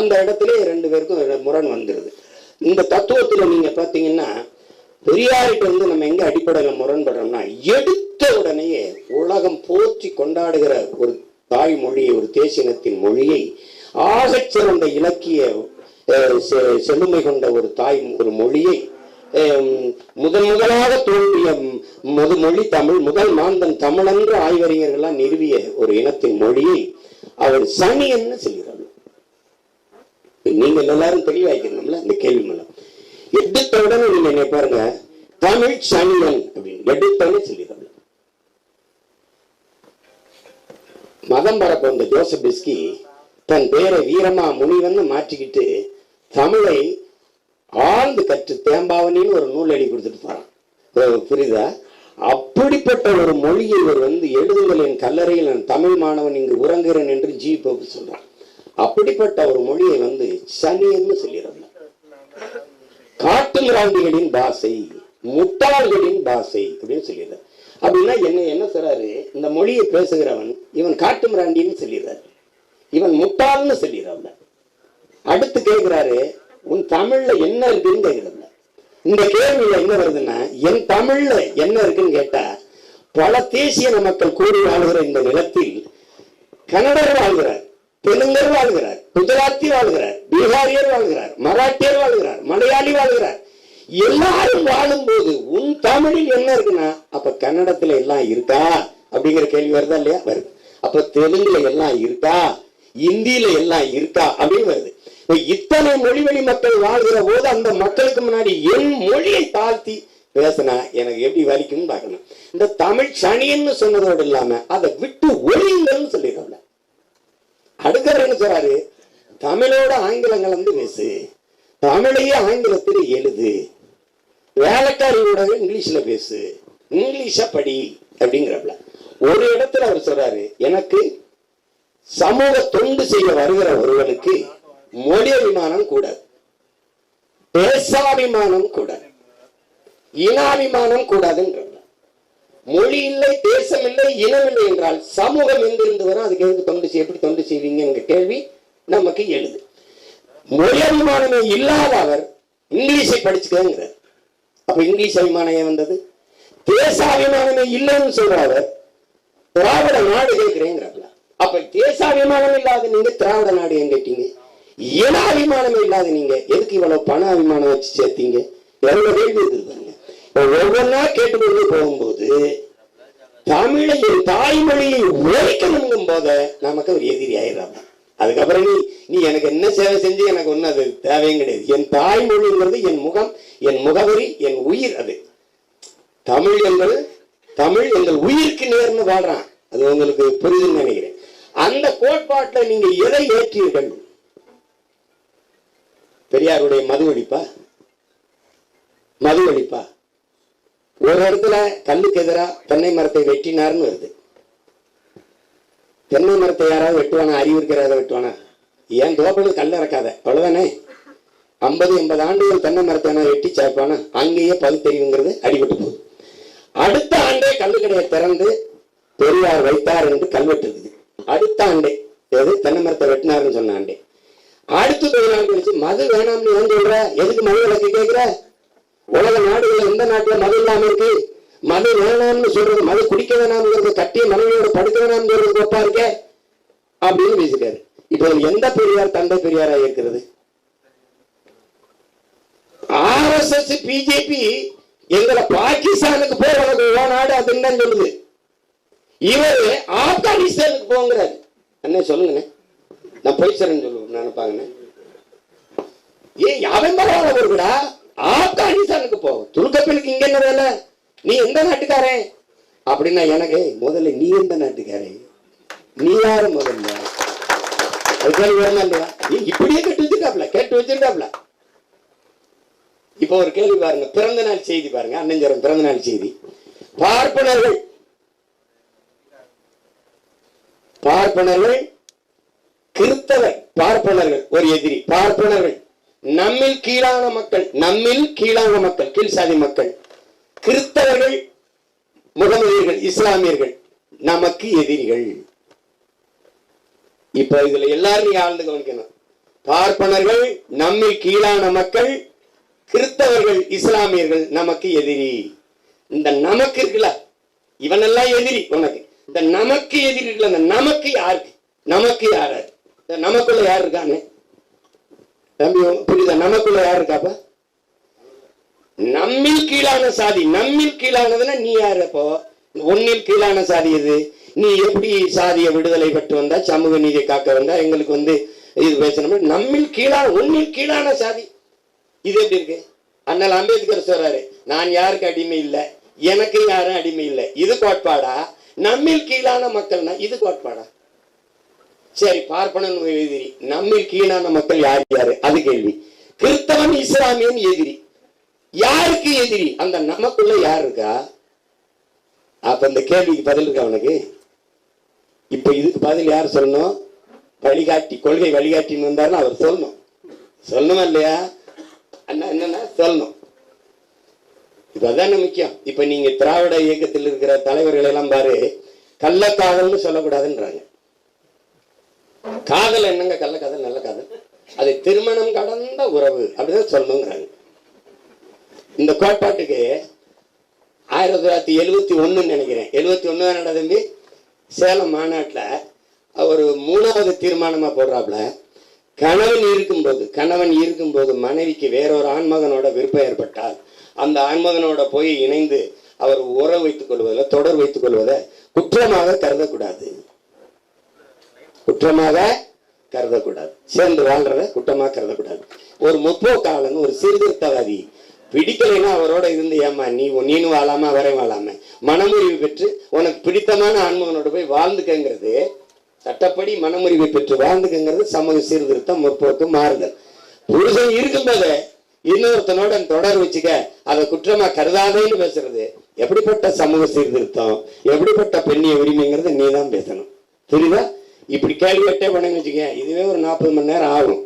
அந்த இடத்துல ரெண்டு பேருக்கும் முரண் வந்துடுது இந்த தத்துவத்துல நீங்க பாத்தீங்கன்னா பெரியார்கிட்ட வந்து நம்ம எங்கே அடிப்படையில் முரண்படுறோம்னா எடுத்த உடனேயே உலகம் போற்றி கொண்டாடுகிற ஒரு தாய்மொழியை ஒரு தேசியனத்தின் மொழியை ஆகச் சிறந்த இலக்கிய அஹ், செ- செழுமை கொண்ட ஒரு தாய் ஒரு மொழியை முதன் முதலாக தோன்றிய முது மொழி தமிழ் முதல் மாந்தன் தமிழென்று ஆய்வறிஞர்களால் நிறுவிய ஒரு இனத்தின் மொழியை அவர் என்ன சொல்கிறார். நீங்க எல்லாரும் தெளிவாய்க்கணும்ல இந்த கேள்வி மூலம். எடுத்த நீங்க என்ன பாருங்க தமிழ் சனியன் அப்படின்னு எடுத்தோடனே சொல்லிடுறாங்க. மதம் பரப்ப வந்த ஜோசப் பிஸ்கி தன் பேரை வீரமா முனிவன் மாற்றிக்கிட்டு தமிழை ஆழ்ந்து கற்று தேம்பாவணின்னு ஒரு நூல் எழுதி கொடுத்துட்டு போறான். புரியுதா? அப்படிப்பட்ட ஒரு மொழியை இவர் வந்து எழுதுங்கள் என் கல்லறையில் நான் தமிழ் மாணவன் இங்கு உறங்குகிறேன் என்று ஜி. போப்பு சொல்றான். அப்படிப்பட்ட ஒரு மொழியை வந்து சனியன்னு சொல்லிடுறாங்க காட்டுமிராண்டிகளின் பாசை பாஷை முட்டாள்களின் பாஷை அப்படின்னு சொல்லிடுறாரு அப்படின்னா என்ன என்ன சொல்றாரு? இந்த மொழியை பேசுகிறவன் இவன் காட்டுமிராண்டின்னு சொல்லிடுறாரு இவன் முட்டாள்னு சொல்லிடுறாங்க அடுத்து கேட்கிறாரு உன் தமிழ்ல என்ன இருக்குன்னு கேட்கிறாங்க இந்த கேள்வியில என்ன வருதுன்னா என் தமிழ்ல என்ன இருக்குன்னு கேட்டா பல தேசிய மக்கள் கூடி வாழ்கிற இந்த நிலத்தில் கன்னடர் வாழ்கிறார். தெலுங்கர் வாழ்கிறார் குஜராத்தி வாழ்கிறார் பீகாரியர் வாழ்கிறார் மராட்டியர் வாழ்கிறார் மலையாளி வாழ்கிறார். எல்லாரும் வாழும்போது உன் தமிழில் என்ன இருக்குன்னா அப்ப கன்னடத்துல எல்லாம் இருக்கா? அப்படிங்கிற கேள்வி வருதா இல்லையா? வருது. அப்ப தெலுங்குல எல்லாம் இருக்கா? இந்தியில எல்லாம் இருக்கா? அப்படின்னு வருது. இத்தனை மொழிவழி மக்கள் வாழ்கிற போது அந்த மக்களுக்கு முன்னாடி என் மொழியை தாழ்த்தி பேசினா எனக்கு எப்படி வலிக்கும்னு பார்க்கணும். இந்த தமிழ் சனின்னு சொன்னதோடு இல்லாம அதை விட்டு ஒழிங்கன்னு சொல்லிடுறோம்ல அடுக்கர் என்ன சொல்றாரு? தமிழோட ஆங்கிலம் கலந்து பேசு தமிழையே ஆங்கிலத்தில் எழுது. வேலைக்காரியோட இங்கிலீஷ்ல பேசு. இங்கிலீஷ படி அப்படிங்கிறப்பல. ஒரு இடத்துல அவர் சொல்றாரு எனக்கு சமூக தொண்டு செய்ய வருகிற ஒருவனுக்கு மொழி அபிமானம் கூடாது தேசாபிமானம் கூடாது இனாபிமானம் கூடாதுன்ற மொழி இல்லை தேசம் இல்லை இனம் இல்லை என்றால் சமூகம் எங்கிருந்து வரும் அதுக்கு எதுக்கு தொண்டு செய்ய எப்படி தொண்டு செய்வீங்க கேள்வி நமக்கு எழுது. மொழி அபிமானமே இல்லாத அவர் இங்கிலீஷை படிச்சுக்கங்கிறார். அப்ப இங்கிலீஷ் அபிமானம் ஏன் வந்தது? தேச அபிமானமே இல்லைன்னு சொல்ற அவர் திராவிட நாடு கேட்கிறேங்கிறாப்ல. அப்ப தேசாபிமானம் இல்லாத நீங்க திராவிட நாடு ஏன் கேட்டீங்க? இன அபிமானமே இல்லாத நீங்க எதுக்கு இவ்வளவு பண அபிமானம் வச்சு சேர்த்தீங்க? எவ்வளவு கேள்வி இருப்பாங்க ஒவ்வொன்றா கேட்டுக்கொண்டு போகும்போது தமிழை என் தாய்மொழியை ஒழிக்கணுங்கும் போத நமக்கு ஒரு எதிரி ஆயிடுறாங்க. அதுக்கப்புறம் நீ நீ எனக்கு என்ன சேவை செஞ்சு எனக்கு ஒன்றும் அது தேவையும் கிடையாது. என் தாய்மொழிங்கிறது என் முகம் என் முகவரி என் உயிர் அது. தமிழ் எங்கள் தமிழ் எங்கள் உயிருக்கு நேர்னு வாழ்றான். அது உங்களுக்கு புரியுதுன்னு நினைக்கிறேன். அந்த கோட்பாட்டில் நீங்க எதை ஏற்றீர்கள்? பெரியாருடைய மது ஒழிப்பா? மது ஒழிப்பா? ஒரு இடத்துல கல்லுக்கு எதிராக தென்னை மரத்தை வெட்டினார்னு வருது. தென்னை மரத்தை யாராவது வெட்டுவானா? அறிவு இருக்கிறத வெட்டுவானா? ஏன் தோப்பனுக்கு கல் இறக்காத? அவ்வளவுதானே? ஐம்பது எண்பது ஆண்டுகள் தென்னை மரத்தை நான் வெட்டி சேர்ப்பானா அங்கேயே பகுத்தறிவுங்கிறது அடிபட்டு போகுது. அடுத்த ஆண்டே கல்லுக்கடையை திறந்து பெரியார் வைத்தார் என்று கல்வெட்டு இருக்குது அடுத்த ஆண்டே எது? தென்னை மரத்தை வெட்டினாருன்னு சொன்ன ஆண்டே. அடுத்து கொஞ்ச மது வேணாம்னு ஏன் சொல்ற? எதுக்கு மது விளக்கு கேட்கிற? உலக நாடுகள் எந்த நாட்டுல மது இல்லாம இருக்கு. மது வேணாம்னு சொல்றது மது குடிக்க வேணாம்ங்கிறது கட்டிய மனைவியோட படுக்க வேணாம்னு சொல்றது இருக்க? அப்படின்னு பேசிட்டாரு. இப்ப எந்த பெரியார் தந்தை பெரியாரா இருக்கிறது? ஆர்எஸ்எஸ் பிஜேபி எங்களை பாகிஸ்தானுக்கு போய் உனக்கு ஓ நாடு அதுன்னு தான் சொல்லுது. இவர் ஆப்கானிஸ்தானுக்கு போங்கிறாரு. அண்ணே சொல்லுங்கண்ணே. நான் போய் சேரேன்னு சொல்லுவேன் நினைப்பாங்கண்ணே. ஏன் அவன் பரவாயில்ல ஒருடா ஆப்கானிஸ்தானுக்கு போ துருக்கப்பினுக்கு இங்க என்ன வேலை நீ எந்த நாட்டுக்காரன்? அப்படின்னா எனக்கு முதல்ல நீ எந்த நாட்டுக்காரன் நீ யாரு முதல்ல? அது கேள்வி இல்லையா? இப்படியே கேட்டு வச்சிருக்காப்ல கேட்டு வச்சிருக்காப்ல. இப்போ ஒரு கேள்வி பாருங்க பிறந்த நாள் செய்தி பாருங்க அண்ணஞ்சரம் பிறந்த நாள் செய்தி. பார்ப்பனர்கள் பார்ப்பனர்கள் கிறித்தவர் பார்ப்பனர்கள் ஒரு எதிரி பார்ப்பனர்கள். நம்மில் கீழான மக்கள் நம்மில் கீழான மக்கள் கீழ் சாதி மக்கள். கிறிஸ்தவர்கள் முகமதியர்கள் இஸ்லாமியர்கள் நமக்கு எதிரிகள். இப்ப இதுல எல்லாரும் ஆழ்ந்து கவனிக்கணும்? பார்ப்பனர்கள் நம்மில் கீழான மக்கள் கிறிஸ்தவர்கள் இஸ்லாமியர்கள் நமக்கு எதிரி. இந்த நமக்கு இருக்குல்ல இவனெல்லாம் எதிரி உனக்கு. இந்த நமக்கு எதிரி இருக்குல்ல இந்த நமக்கு யாருக்கு? நமக்கு யாரு? இந்த நமக்குள்ள யார் இருக்கானு தம்பி புரியுதா? நமக்குள்ள யார் இருக்காப்பா? நம்மில் கீழான சாதி நம்மில் கீழானதுன்னா நீ யாரு அப்போ? ஒன்னில் கீழான சாதி இது நீ எப்படி சாதியை விடுதலை பெற்று வந்தா சமூக நீதியை காக்க வந்தா? எங்களுக்கு வந்து இது பேசணும் நம்மில் கீழான ஒன்னில் கீழான சாதி. இது எப்படி இருக்கு? அண்ணல் அம்பேத்கர் சொல்றாரு நான் யாருக்கு அடிமை இல்லை? எனக்கு யாரும் அடிமை இல்லை. இது கோட்பாடா? நம்மில் கீழான மக்கள்னா இது கோட்பாடா? சரி பார்ப்பனன் எதிரி. நம்மில் கீழான மக்கள் யார் யாரு? அது கேள்வி. கிறிஸ்தவன் இஸ்லாமியன் எதிரி. யாருக்கு எதிரி? அந்த நமக்குள்ள யார் இருக்கா? அப்ப இந்த கேள்விக்கு பதில் இருக்கா அவனுக்கு இப்ப இதுக்கு பதில் யார் சொல்லணும்? வழிகாட்டி கொள்கை வழிகாட்டின்னு வந்தாருன்னு அவர் சொல்லணும். சொல்லணுமா இல்லையா? அண்ணா என்னன்னா சொல்லணும். இப்பதானே முக்கியம். இப்ப நீங்க திராவிட இயக்கத்தில் இருக்கிற தலைவர்கள் எல்லாம் பாரு கள்ளக்காதல்னு சொல்லக்கூடாதுன்றாங்க. காதல் என்னங்க? கள்ளக்காதல் நல்ல காதல். அது திருமணம் கடந்த உறவு. அப்படிதான் சொல்லணுங்கிறாங்க. இந்த கோட்பாட்டுக்கு ஆயிரத்தி தொள்ளாயிரத்தி எழுவத்தி ஒன்றுன்னு நினைக்கிறேன். எழுவத்தி ஒண்ணு தானடா தம்பி? சேலம் மாநாட்டில் ஒரு மூணாவது தீர்மானமா போடுறாப்புல கணவன் இருக்கும்போது கணவன் இருக்கும்போது மனைவிக்கு வேறொரு ஆண்மகனோட விருப்பம் ஏற்பட்டால் அந்த ஆண்மகனோட போய் இணைந்து அவர் உறவு வைத்துக் கொள்வதில் தொடர் வைத்துக் கொள்வதை குற்றமாக கருதக்கூடாது. குற்றமாக கருதக்கூடாது. சேர்ந்து வாழ்றத குற்றமாக கருதக்கூடாது. ஒரு முற்போக்காளன் ஒரு சீர்திருத்தவாதி பிடிக்கலைன்னா அவரோட இருந்து ஏமா நீ நீனும் வாழாம அவரையும் வாழாம. மனமுறிவு பெற்று உனக்கு பிடித்தமான ஆன்மகனோட போய் வாழ்ந்துக்கங்கிறது சட்டப்படி மனமுறிவை பெற்று வாழ்ந்துக்கங்கிறது சமூக சீர்திருத்தம் முற்போக்கு மாறுதல். புருஷன் இருக்கும்போது இன்னொருத்தனோட தொடர் வச்சுக்க அதை குற்றமா கருதாதேன்னு பேசுறது. எப்படிப்பட்ட சமூக சீர்திருத்தம் எப்படிப்பட்ட பெண்ணிய உரிமைங்கிறது நீ தான் பேசணும். புரியுதா? இப்படி கேள்வி கேட்டே பண்ணி வச்சுக்க இதுவே ஒரு நாற்பது மணி நேரம் ஆகும்.